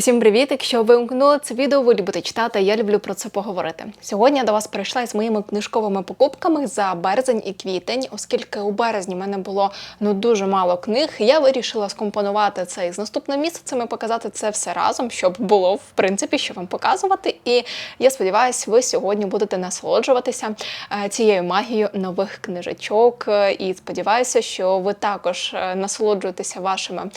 Усім привіт! Якщо ви вимкнули це відео, ви любите читати. Я люблю про це поговорити. Сьогодні я до вас прийшла із моїми книжковими покупками за березень і квітень, оскільки у березні в мене було ну дуже мало книг. Я вирішила скомпонувати це із наступним місяцем і показати це все разом, щоб було в принципі що вам показувати. І я сподіваюся, ви сьогодні будете насолоджуватися е, цією магією нових книжечок. Е, І сподіваюся, що ви також е, насолоджуєтеся вашими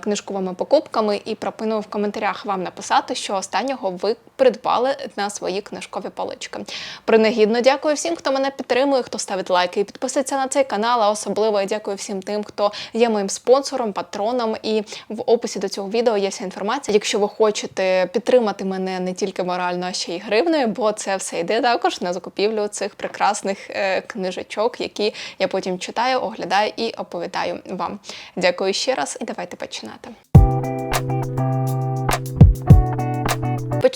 книжковими покупками і пропоную в коментарях вам написати, що останнього ви придбали на свої книжкові полички. Принагідно дякую всім, хто мене підтримує, хто ставить лайки і підписується на цей канал. А особливо я дякую всім тим, хто є моїм спонсором, патроном. І в описі до цього відео є вся інформація. Якщо ви хочете підтримати мене не тільки морально, а ще й гривною, бо це все йде також на закупівлю цих прекрасних е, книжечок, які я потім читаю, оглядаю і оповідаю вам. Дякую ще раз і давайте починати.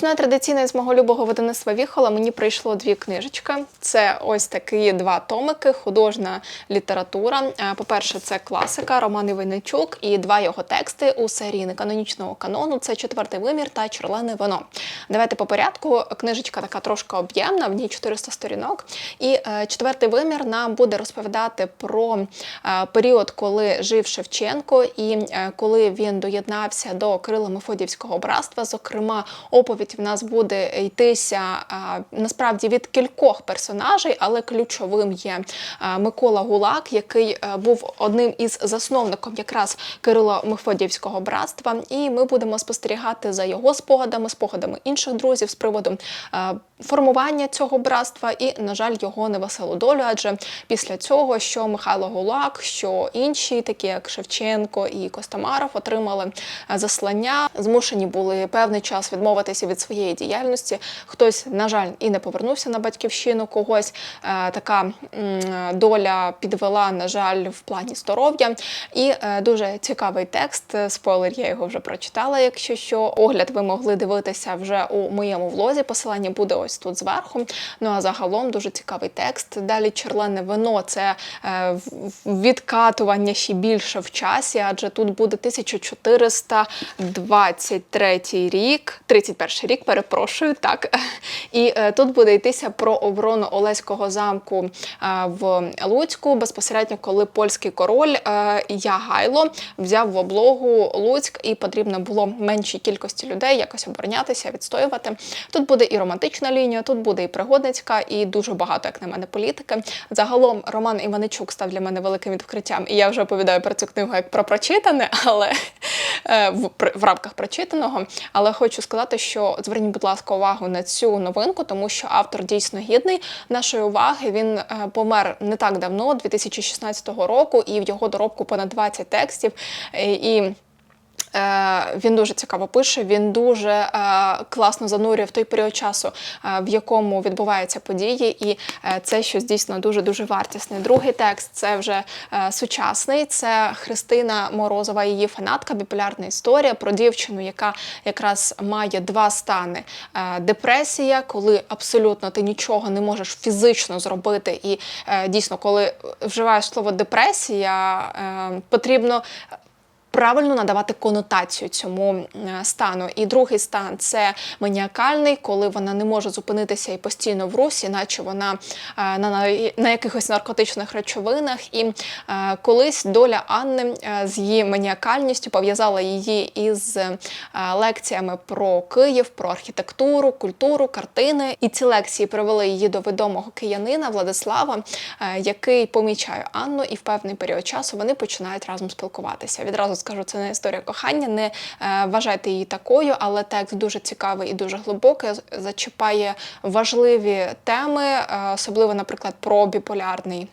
Починаю традиційно з мого любого видавництва Віхола. Мені прийшло дві книжечки. Це ось такі два томики, художня література. Е, По-перше, це класика Роман Іваничук і два його тексти у серії неканонічного канону. Це четвертий вимір та чорлене вино. Давайте по порядку. Книжечка така трошки об'ємна, в ній 400 сторінок. І е, четвертий вимір нам буде розповідати про е, період, коли жив Шевченко, і коли він доєднався до Кирила Мефодіївського братства. Зокрема, оповідь в нас буде йтися насправді від кількох персонажей, але ключовим є Микола Гулак, який був одним із засновником якраз Кирило Мефодіївського братства. І ми будемо спостерігати за його спогадами, спогадами інших друзів з приводу а, формування цього братства і, на жаль, його невеселу долю. Адже після цього, що Михайло Гулак, що інші, такі як Шевченко і Костомаров, отримали заслання, змушені були певний час відмовитися від своєї діяльності. Хтось, на жаль, і не повернувся на батьківщину, когось е, така м, доля підвела, на жаль, в плані здоров'я. І е, дуже цікавий текст. е, Спойлер, я його вже прочитала. Якщо що, огляд ви могли дивитися вже у моєму влозі. Посилання буде ось тут зверху. Ну а загалом дуже цікавий текст. Далі черлене вино це е, відкатування ще більше в часі, адже тут буде 1423 рік, 31 рік, перепрошую, так. І е, тут буде йтися про оборону Олеського замку е, в Луцьку, безпосередньо, коли польський король Ягайло взяв в облогу Луцьк, і потрібно було меншій кількості людей якось оборонятися, відстоювати. Тут буде і романтична лінія, тут буде і пригодницька, і дуже багато, як на мене, політики. Загалом Роман Іваничук став для мене великим відкриттям, і я вже оповідаю про цю книгу як про прочитане, але е, в, в рамках прочитаного. Але хочу сказати, що зверніть, будь ласка, увагу на цю новинку, тому що автор дійсно гідний нашої уваги. Він е, помер не так давно, 2016 року, і в його доробку понад 20 текстів. Е, І Він дуже цікаво пише, він дуже е, класно занурює в той період часу, е, в якому відбуваються події, і е, це щось дійсно дуже дуже вартісне. Другий текст це вже е, сучасний. Це Христина Морозова, її фанатка, біполярна історія про дівчину, яка якраз має два стани: Е, депресія, коли абсолютно ти нічого не можеш фізично зробити, і е, дійсно, коли вживаєш слово депресія, е, потрібно правильно надавати конотацію цьому е, стану. І другий стан це маніакальний, коли вона не може зупинитися і постійно в русі, наче вона е, на, на, на якихось наркотичних речовинах. І е, колись доля Анни з її маніакальністю пов'язала її із лекціями про Київ, про архітектуру, культуру, картини. І ці лекції привели її до відомого киянина Владислава, який помічає Анну, і в певний період часу вони починають разом спілкуватися. Відразу скажу, це не історія кохання, не е, вважайте її такою, але текст дуже цікавий і дуже глибокий, зачіпає важливі теми, е, особливо, наприклад, про біполярний.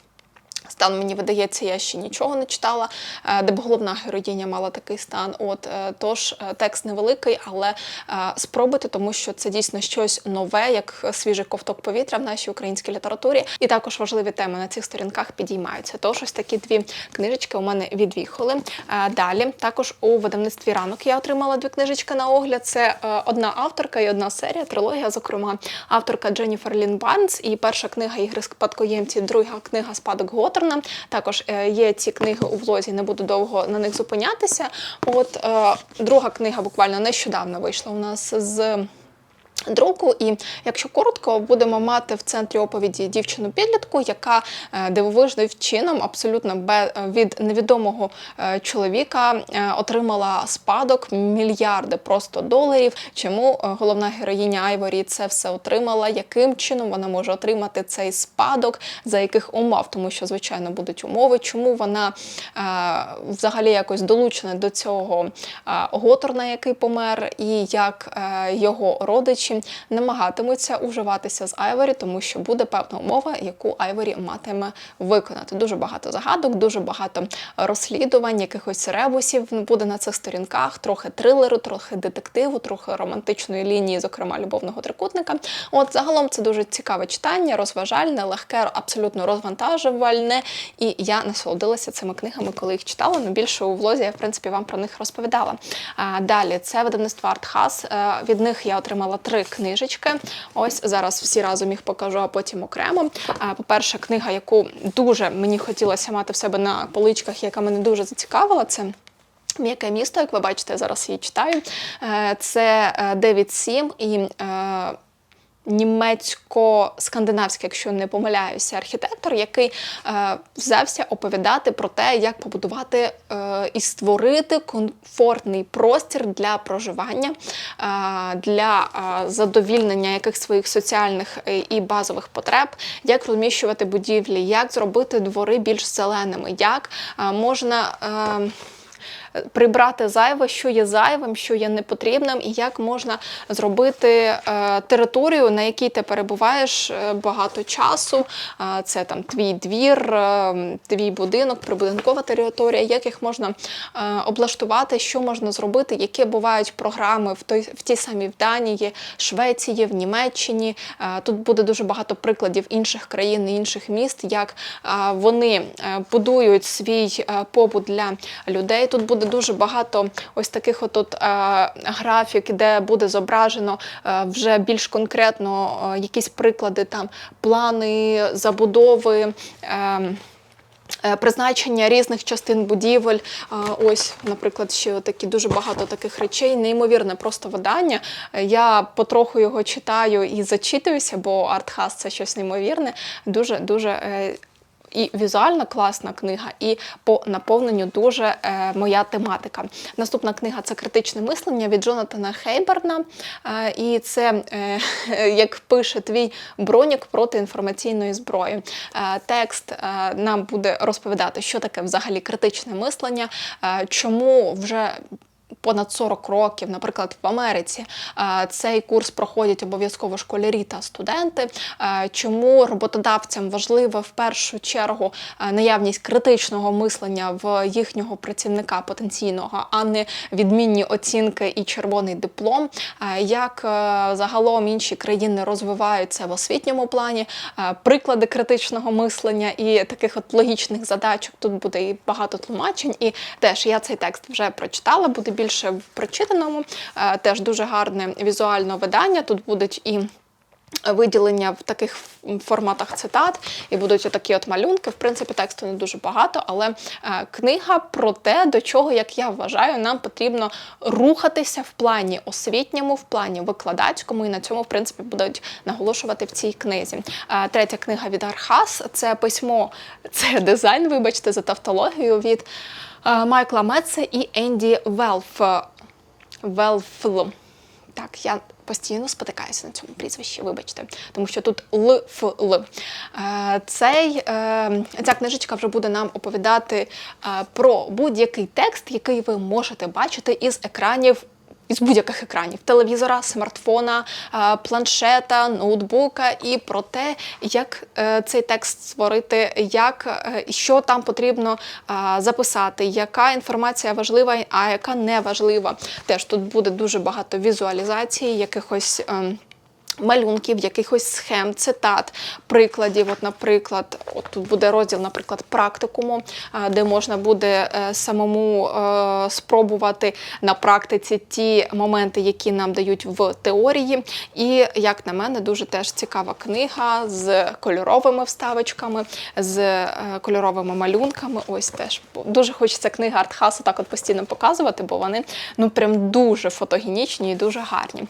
Стан мені видається, я ще нічого не читала, е, де б головна героїня мала такий стан. От е, тож е, текст невеликий, але спробуйте, тому що це дійсно щось нове, як свіжий ковток повітря в нашій українській літературі. І також важливі теми на цих сторінках підіймаються. Тож ось такі дві книжечки у мене відвіхали. Далі також у видавництві ранок я отримала дві книжечки на огляд. Це одна авторка і одна серія, трилогія, зокрема, авторка Дженніфер Лін Барнс. І перша книга Ігри спадкоємці, друга книга Спадок Гота. Готорна. Також е, є ці книги у влозі, не буду довго на них зупинятися. От е, друга книга буквально нещодавно вийшла у нас з. Друку, і якщо коротко, будемо мати в центрі оповіді дівчину підлітку, яка е, дивовижним чином, абсолютно від невідомого е, чоловіка, е, отримала спадок мільярди просто доларів. Чому е, головна героїня Айворі це все отримала? Яким чином вона може отримати цей спадок, за яких умов? Тому що, звичайно, будуть умови, чому вона е, взагалі якось долучена до цього е, Готорна, який помер, і як е, його родичі намагатимуться уживатися з Айворі, тому що буде певна умова, яку Айворі матиме виконати. Дуже багато загадок, дуже багато розслідувань, якихось ребусів буде на цих сторінках, трохи трилеру, трохи детективу, трохи романтичної лінії, зокрема любовного трикутника. От загалом це дуже цікаве читання, розважальне, легке, абсолютно розвантажувальне. І я насолодилася цими книгами, коли їх читала. Ну більше у влозі я в принципі вам про них розповідала. Далі це видавництво Артхас. Е, Від них я отримала три книжечки. Ось зараз всі разом їх покажу, а потім окремо. По-перше, книга, яку дуже мені хотілося мати в себе на поличках, яка мене дуже зацікавила, це. М'яке місто, як ви бачите, я зараз її читаю. Е, Це е, Девід Сім і е, німецько-скандинавський, якщо не помиляюся, архітектор, який е, взявся оповідати про те, як побудувати е, і створити комфортний простір для проживання, е, для е, задовільнення яких своїх соціальних е, і базових потреб, як розміщувати будівлі, як зробити двори більш зеленими, як е, можна. Е, прибрати зайве, що є зайвим, що є непотрібним, і як можна зробити е, територію, на якій ти перебуваєш е, багато часу. Е, це там твій двір, твій будинок, прибудинкова територія, як їх можна облаштувати, що можна зробити, які бувають програми в той в тій самій в Данії, Швеції, в Німеччині. Тут буде дуже багато прикладів інших країн інших міст, як вони будують свій побут для людей. Тут буде дуже багато ось таких от, от, е, графік, де буде зображено е, вже більш конкретно е, якісь приклади, там плани забудови. Призначення різних частин будівель, ось, наприклад, ще такі дуже багато таких речей, неймовірне просто видання. Я потроху його читаю і зачитуюся, бо артхас це щось неймовірне. Дуже дуже і візуально класна книга, і по наповненню дуже е, моя тематика. Наступна книга це критичне мислення від Джонатана Хейберна. Е, і це, е, як пише твій бронік проти інформаційної зброї. Е, текст е, нам буде розповідати, що таке взагалі критичне мислення, е, чому вже понад 40 років, наприклад, в Америці е, цей курс проходять обов'язково школярі та студенти. Е, Чому роботодавцям важлива в першу чергу е, наявність критичного мислення в їхнього працівника потенційного, а не відмінні оцінки і червоний диплом. Як загалом інші країни розвиваються в освітньому плані, приклади критичного мислення і таких от логічних задачок. Тут буде і багато тлумачень. І теж я цей текст вже прочитала, буде більше в прочитаному. Е, Теж дуже гарне візуальне видання. Тут будуть і. Виділення в таких форматах цитат, і будуть такі от малюнки. В принципі, тексту не дуже багато, але е, книга про те, до чого, як я вважаю, нам потрібно рухатися в плані освітньому, в плані викладацькому, і на цьому, в принципі, будуть наголошувати в цій книзі. Е, третя книга від Архас це письмо, це дизайн, вибачте, за тавтологію від Майкла Метце і Енді Велф. Велфл. Так, я постійно спотикаюся на цьому прізвищі, вибачте, тому що тут Л Ф Л. Е, Цей, е, ця книжечка вже буде нам оповідати е, про будь-який текст, який ви можете бачити із екранів. Із будь-яких екранів телевізора, смартфона, е, планшета, ноутбука, і про те, як е, цей текст створити, як е, що там потрібно записати, яка інформація важлива, а яка не важлива. Теж тут буде дуже багато візуалізації, якихось. Малюнків, якихось схем, цитат, прикладів. От, наприклад, от тут буде розділ, наприклад, практикуму, де можна буде е, самому е, спробувати на практиці ті моменти, які нам дають в теорії. І, як на мене, дуже теж цікава книга з кольоровими вставочками, з е, кольоровими малюнками. Ось теж дуже хочеться книги артхасу так от постійно показувати, бо вони ну прям дуже фотогенічні і дуже гарні.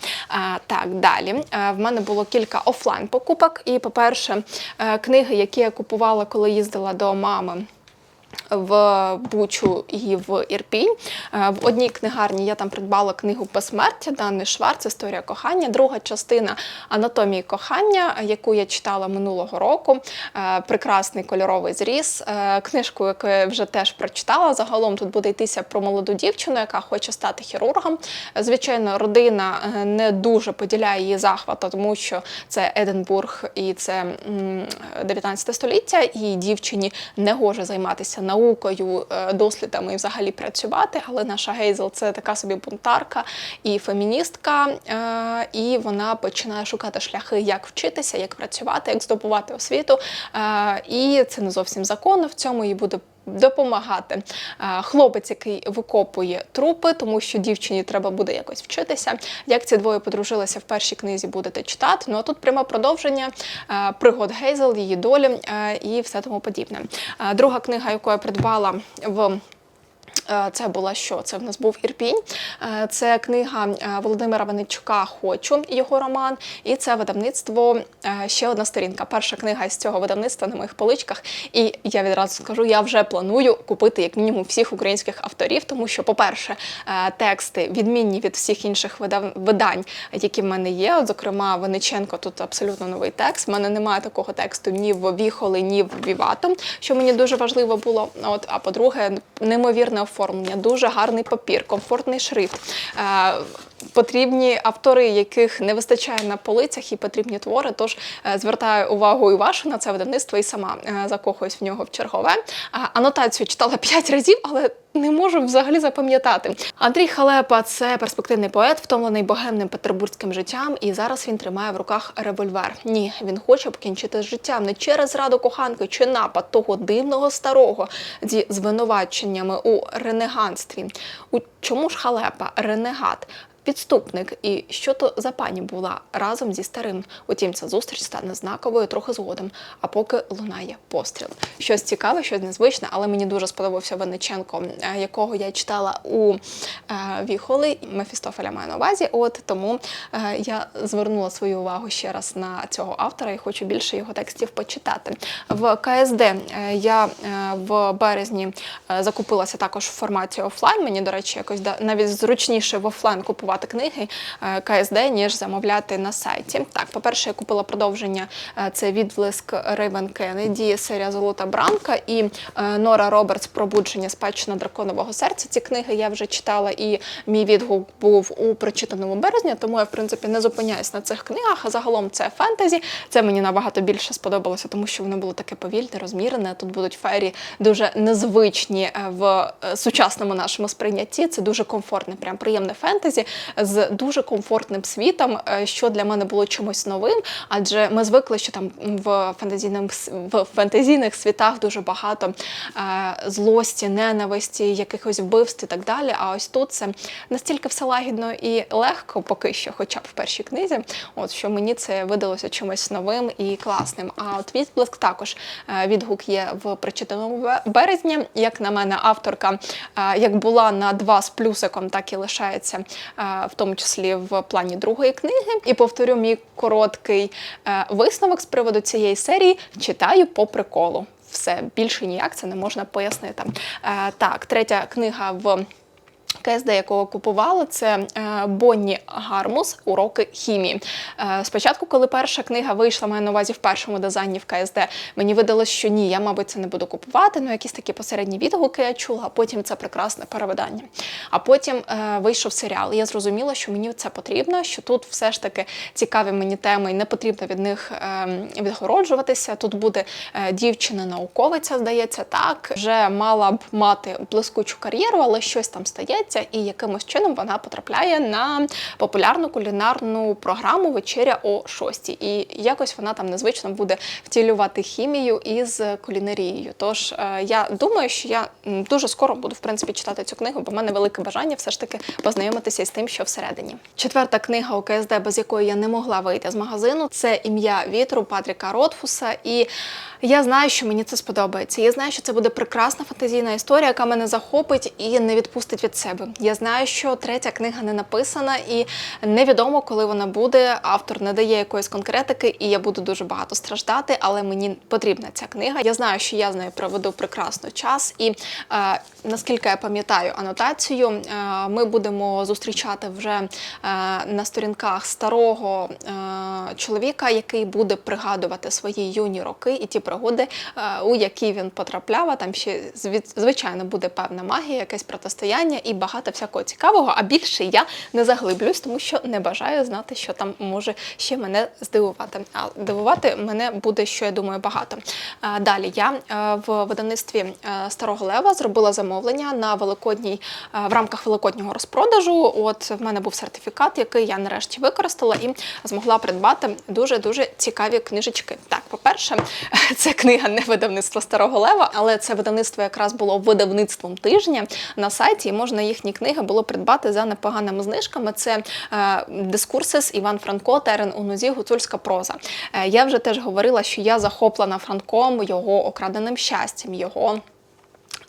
Так, далі. В мене було кілька офлайн покупок. І, по-перше, е, книги, які я купувала, коли їздила до мами. В Бучу і в Ірпінь. Е, В одній книгарні я там придбала книгу Безсмертя Дани Шварц Історія кохання. Друга частина анатомії кохання, яку я читала минулого року. Е, Прекрасний кольоровий зріз. Е, Книжку, яку я вже теж прочитала. Загалом тут буде йтися про молоду дівчину, яка хоче стати хірургом. Звичайно, родина не дуже поділяє її захвату, тому що це Единбург і це м, 19 століття, і дівчині не гоже займатися наукою, е, дослідами і взагалі працювати. Але наша Гейзел це така собі бунтарка і феміністка, е, і вона починає шукати шляхи, як вчитися, як працювати, як здобувати освіту. Е, І це не зовсім законно. В цьому і буде. Допомагати Е, хлопець, який викопує трупи, тому що дівчині треба буде якось вчитися. Як ці двоє подружилися в першій книзі, будете читати. Ну а тут пряме продовження е, пригод Гейзел, її долі е, і все тому подібне. Друга книга, яку я придбала в Це була що? Це в нас був Ірпінь. Е, Це книга е, Володимира Ваничука Хочу, його роман. І це видавництво е, ще одна сторінка. Перша книга із цього видавництва на моїх поличках. І я відразу скажу, я вже планую купити як мінімум всіх українських авторів, тому що, по-перше, е, тексти відмінні від всіх інших видань, які в мене є. От, зокрема, Винниченко тут абсолютно новий текст. В мене немає такого тексту ні в Віхоли, ні в Віватом, що мені дуже важливо було. От, а по-друге, неймовірне оформлення, дуже гарний папір, комфортний шрифт. Е, Потрібні автори, яких не вистачає на полицях, і потрібні твори. Тож е, звертаю увагу і вашу на це видавництво, і сама е, закохуюсь в нього в чергове. Анотацію читала п'ять разів, але не можу взагалі запам'ятати. Андрій Халепа це перспективний поет, втомлений богемним петербурзьким життям, і зараз він тримає в руках револьвер. Ні, він хоче покінчити з життям не через зраду коханки чи напад того дивного старого зі звинуваченнями у ренеганстві. У чому ж халепа ренегат? Підступник, і що то за пані була разом зі старим. Утім, ця зустріч стане знаковою трохи згодом, а поки лунає постріл. Щось цікаве, щось незвичне, але мені дуже сподобався Винниченко, е, якого я читала у е, Віхоли. Мефістофеля маю на увазі. От тому е, я звернула свою увагу ще раз на цього автора і хочу більше його текстів почитати. В КСД я в березні закупилася також в форматі офлайн. Мені, до речі, якось навіть зручніше в офлайн купувати книги е, КСД, ніж замовляти на сайті. Так, по-перше, я купила продовження е, це відблиск Рейвен Кеннеді, серія Золота Бранка і е, Нора Робертс Пробудження спадщина драконового серця. Ці книги я вже читала, і мій відгук був у прочитаному березні, тому я в принципі не зупиняюсь на цих книгах. А загалом це фентезі. Це мені набагато більше сподобалося, тому що воно було таке повільне, розмірене. Тут будуть фері дуже незвичні в сучасному нашому сприйнятті. Це дуже комфортне, прям приємне фентезі з дуже комфортним світом, е, що для мене було чимось новим. Адже ми звикли, що там в фантазійним в фантазійних світах дуже багато е, злості, ненависті, якихось вбивств і так далі. А ось тут це настільки все лагідно і легко, поки що, хоча б в першій книзі, от що мені це видалося чимось новим і класним. А от відблиск також е, відгук є в прочитаному березні. Як на мене, авторка як була на два з плюсиком, так і лишається, в тому числі в плані другої книги. І повторю мій короткий е, висновок з приводу цієї серії. Читаю по приколу. Все більше ніяк це не можна пояснити. Е, так, третя книга в КСД, якого купували, це е, Бонні Гармус Уроки хімії. Е, Спочатку, коли перша книга вийшла, маю на увазі в першому дизайні в КСД, мені видалось, що ні, я, мабуть, це не буду купувати. Ну, якісь такі посередні відгуки я чула, а потім це прекрасне перевидання. А потім е, вийшов серіал. Я зрозуміла, що мені це потрібно, що тут все ж таки цікаві мені теми, і не потрібно від них е, відгороджуватися. Тут буде дівчина-науковиця, здається, так. Вже мала б мати блискучу кар'єру, але щось там стається. Щастя, і якимось чином вона потрапляє на популярну кулінарну програму Вечеря о 6. І якось вона там незвично буде втілювати хімію із кулінарією. Тож е, я думаю, що я дуже скоро буду в принципі читати цю книгу, бо в мене велике бажання все ж таки познайомитися із тим, що всередині. Четверта книга ОКСД, без якої я не могла вийти з магазину, це ім'я вітру Патріка Ротфуса. І я знаю, що мені це сподобається. Я знаю, що це буде прекрасна фантазійна історія, яка мене захопить і не відпустить від себе. Я знаю, що третя книга не написана, і невідомо, коли вона буде. Автор не дає якоїсь конкретики, і я буду дуже багато страждати, але мені потрібна ця книга. Я знаю, що я з нею проведу прекрасно час, і е, наскільки я пам'ятаю анотацію, е, ми будемо зустрічати вже е, на сторінках старого е, чоловіка, який буде пригадувати свої юні роки і ті пригоди, е, у які він потрапляв. А Там ще звичайно буде певна магія, якесь протистояння і багато всякого цікавого. А більше я не заглиблюсь, тому що не бажаю знати, що там може ще мене здивувати. А дивувати мене буде, що я думаю, багато. Далі я е, в видавництві е, Старого Лева зробила замовлення на великодній е, в рамках великоднього розпродажу. От в мене був сертифікат, який я нарешті використала і змогла придбати дуже дуже цікаві книжечки. Так, по-перше, це книга не видавництва Старого Лева, але це видавництво якраз було видавництвом тижня на сайті. І можна їхні книги було придбати за непоганими знижками. Це е, дискурсис Іван Франко, Терен у нозі, гуцульська проза. Е, я вже теж говорила, що я захоплена Франком, його окраденим щастям, його.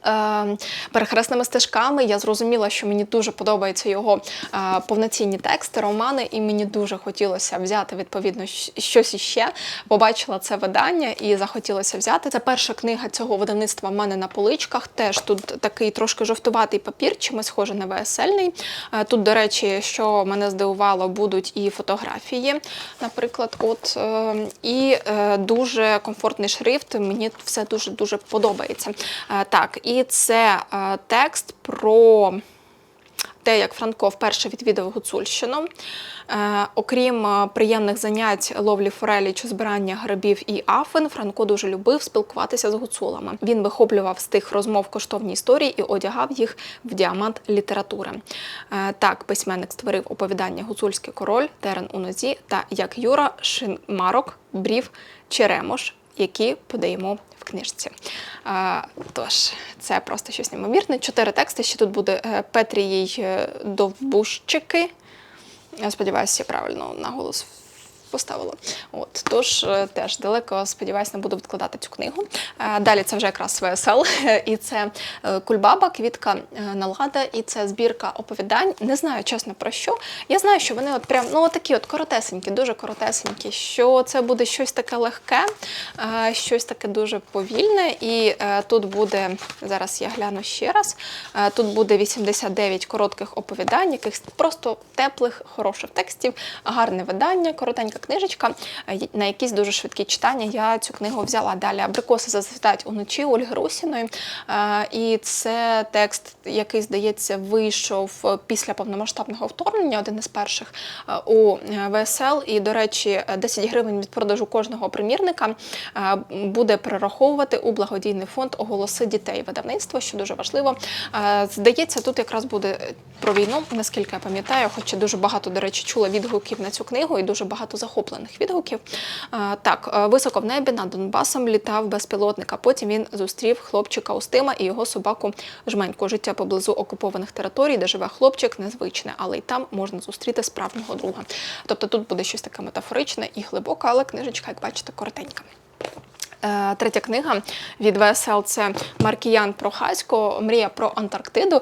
Е, Перехресними стежками я зрозуміла, що мені дуже подобаються його е, повноцінні тексти, романи, і мені дуже хотілося взяти відповідно щось іще. Побачила це видання і захотілося взяти. Це перша книга цього видавництва в мене на поличках. Теж тут такий трошки жовтуватий папір, чимось схоже на весельний. Е, Тут, до речі, що мене здивувало, будуть і фотографії, наприклад, от і дуже комфортний шрифт. Мені все дуже дуже подобається. Так, і це е, текст про. Те, як Франко вперше відвідав Гуцульщину, е, окрім е, приємних занять ловлі форелі чи збирання грибів і афин, Франко дуже любив спілкуватися з гуцулами. Він вихоплював з тих розмов коштовні історії і одягав їх в діамант літератури. Так, письменник створив оповідання Гуцульський король, Терен у нозі та як Юра Шинмарок, Брів Черемош, які подаємо в книжці. Тож, це просто щось неймовірне. Чотири тексти. Ще тут буде Петрій Петріїй е, Довбущики. Я сподіваюся, я правильно наголос поставила. От тож е, теж далеко сподіваюся, не буду відкладати цю книгу. Е, Далі це вже якраз ВСЛ, і це е, Кульбаба, квітка Налада, і це збірка оповідань. Не знаю чесно про що. Я знаю, що вони от прям ну такі от коротесенькі, дуже коротесенькі. Що це буде щось таке легке, щось таке дуже повільне. І тут буде зараз я гляну ще раз. Тут буде 89 коротких оповідань, якихось просто теплих, хороших текстів, гарне видання, коротенька книжечка, е, на якісь дуже швидкі читання. Я цю книгу взяла далі. Абрикоси зацвітають уночі Ольги Русіної. Е, І це текст, який, здається, вийшов після повномасштабного вторгнення, один із перших е, у е, ВСЛ. І, до речі, 10 гривень від продажу кожного примірника е, буде перераховувати у благодійний фонд оголоси дітей видавництва, що дуже важливо. Е, Здається, тут якраз буде про війну, наскільки я пам'ятаю, хоча дуже багато, до речі, чула відгуків на цю книгу і дуже багато захоплених відгуків. Так, е, високо в небі над Донбасом літав безпілотник, а потім він зустрів хлопчика Устима і його собаку Жменьку. Життя поблизу окупованих територій, де живе хлопчик, незвичне, але й там можна зустріти справжнього друга. Тобто тут буде щось таке метафоричне і глибоке, але книжечка, як бачите, коротенька. Е, Третя книга від ВСЛ це Маркіян Прохасько Мрія про Антарктиду.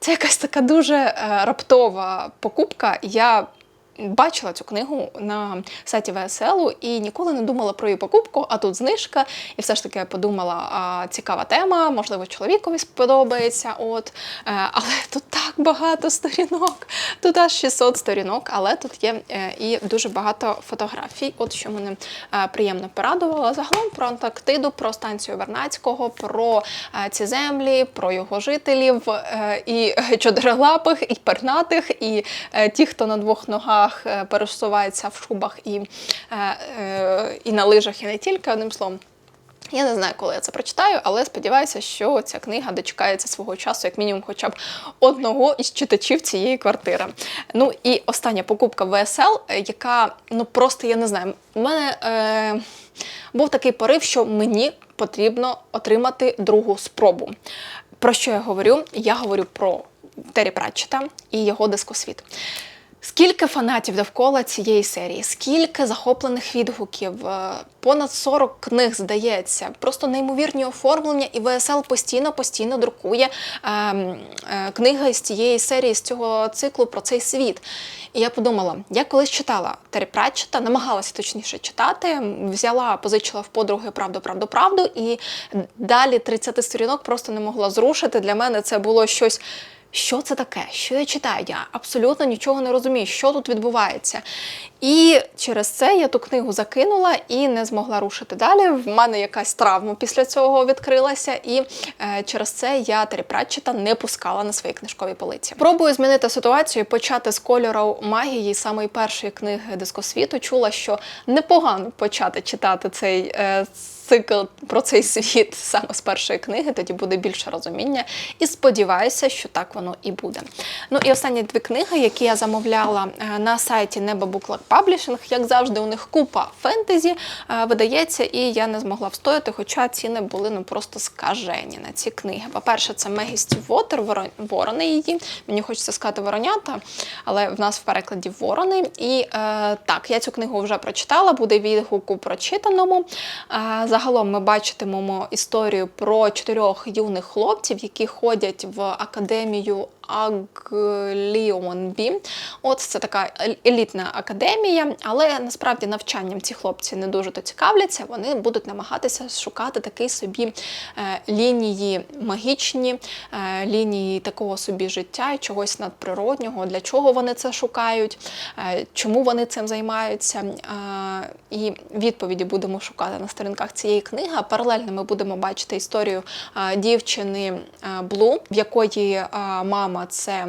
Це якась така дуже е, раптова покупка. Я бачила цю книгу на сайті ВСЛ і ніколи не думала про її покупку, а тут знижка. І все ж таки подумала, а, цікава тема, можливо, чоловікові сподобається. От. Е, Але тут так багато сторінок, тут аж 600 сторінок, але тут є е, і дуже багато фотографій. От що мене е, приємно порадувало. Загалом про Антарктиду, про станцію Вернацького, про ці землі, про його жителів, і чотирилапих, і пернатих, і ті, хто на двох ногах е, пересувається в шубах і, е, е, і на лижах, і не тільки одним словом. Я не знаю, коли я це прочитаю, але сподіваюся, що ця книга дочекається свого часу, як мінімум, хоча б одного із читачів цієї квартири. Ну і остання покупка ВСЛ, яка ну просто я не знаю. У мене е, був такий порив, що мені потрібно отримати другу спробу. Про що я говорю? Я говорю про Террі Пратчета і його дискосвіт. Скільки фанатів довкола цієї серії, скільки захоплених відгуків, е, понад 40 книг здається, просто неймовірні оформлення, і ВСЛ постійно постійно друкує е, е, книги з цієї серії, з цього циклу про цей світ. І я подумала, я колись читала Террі Пратчета, намагалася точніше читати, взяла, позичила в подруги правду, правду, правду, і далі 30 сторінок просто не могла зрушити. Для мене це було щось. Що це таке? Що я читаю? Я абсолютно нічого не розумію, що тут відбувається. І через це я ту книгу закинула і не змогла рушити далі. В мене якась травма після цього відкрилася, і е, через це я Террі Пратчета не пускала на свої книжкові полиці. Пробую змінити ситуацію, і почати з кольору магії самої першої книги дискосвіту. Чула, що непогано почати читати цей. Е, Цикл про цей світ саме з першої книги, тоді буде більше розуміння. І сподіваюся, що так воно і буде. Ну і останні дві книги, які я замовляла е, на сайті Неба Буклак Паблішинг, як завжди, у них купа фентезі е, видається, і я не змогла встояти, хоча ціни були ну просто скажені на ці книги. По-перше, це Мегі Стіввотер, Воро- ворони її. Мені хочеться сказати воронята, але в нас в перекладі ворони. І е, так, я цю книгу вже прочитала, буде відгук у прочитаному. Е, загалом ми бачитимемо історію про чотирьох юних хлопців, які ходять в академію Агліонбі. От це така елітна академія, але насправді навчанням ці хлопці не дуже то цікавляться. Вони будуть намагатися шукати такий собі е, лінії магічні, е, лінії такого собі життя і чогось надприроднього. Для чого вони це шукають, е, чому вони цим займаються. І відповіді будемо шукати на сторінках цієї книги. А Паралельно ми будемо бачити історію дівчини Блу, в якої мама це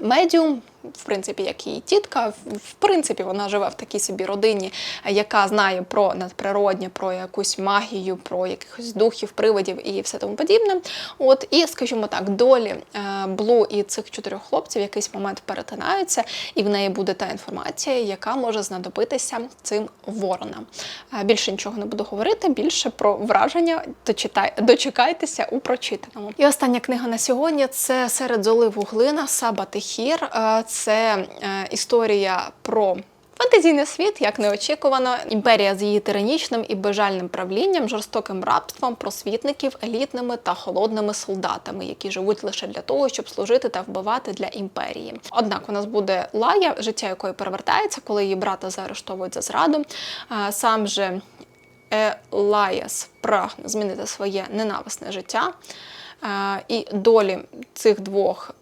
медіум. В принципі, як її тітка, В- принципі, вона живе в такій собі родині, е, яка знає про надприроднє, про якусь магію, про якихось духів, привидів і все тому подібне. От і, скажімо так, долі е, Блу і цих чотирьох хлопців в якийсь момент перетинаються, і в неї буде та інформація, яка може знадобитися цим воронам. Е, Більше нічого не буду говорити, більше про враження дочекайтеся у прочитаному. І остання книга на сьогодні це серед золи вуглина Саба Тихір. Е, Це е, історія про. Фантазійний світ, як неочікувано, імперія з її тиранічним і безжальним правлінням, жорстоким рабством, просвітників, елітними та холодними солдатами, які живуть лише для того, щоб служити та вбивати для імперії. Однак у нас буде Лая, життя якої перевертається, коли її брата заарештовують за зраду. А, Сам же Елаяс прагне змінити своє ненависне життя. І долі цих двох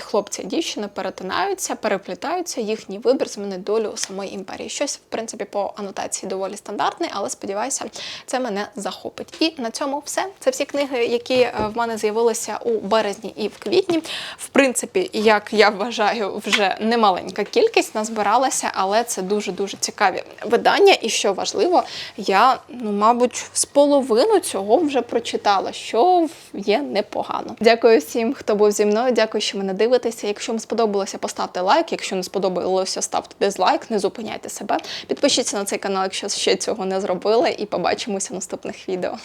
хлопця і дівчина перетинаються, переплітаються, їхній вибір змінить долю самої імперії. Щось, в принципі, по анотації доволі стандартне, але сподіваюся, це мене захопить. І на цьому все. Це всі книги, які е, в мене з'явилися у березні і в квітні. В принципі, як я вважаю, вже немаленька кількість назбиралася, але це дуже дуже цікаві видання. І що важливо, я, ну, мабуть, з половину цього вже прочитала, що є непогано. Дякую всім, хто був зі мною. Дякую, що мене дивитеся. Якщо вам сподобалося, поставте лайк. Якщо не сподобалося, ставте дизлайк, не зупиняйте себе. Підпишіться на цей канал, якщо ще цього не зробили, і побачимося в наступних відео.